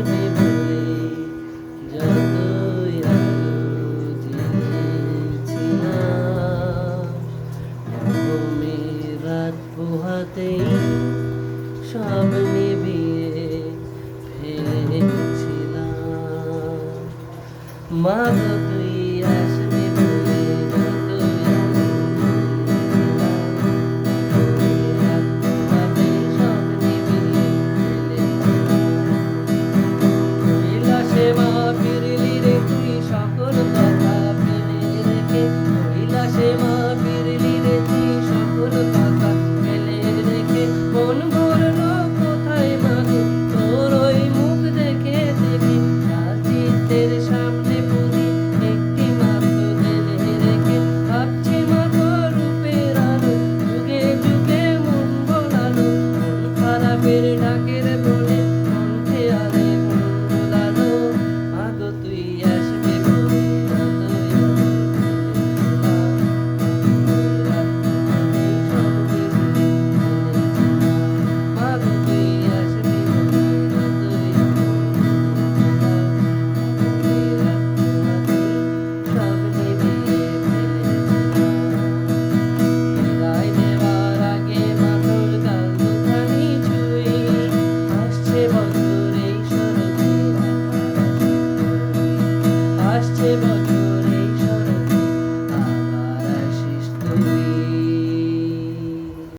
আসবে বলে যতই আলো রাত পোহাতেই সব নিভিয়ে ফেলেছিলাম মাদক কোথায় মাগো তোর ওই মুখ দেখে দেখে রাজিতের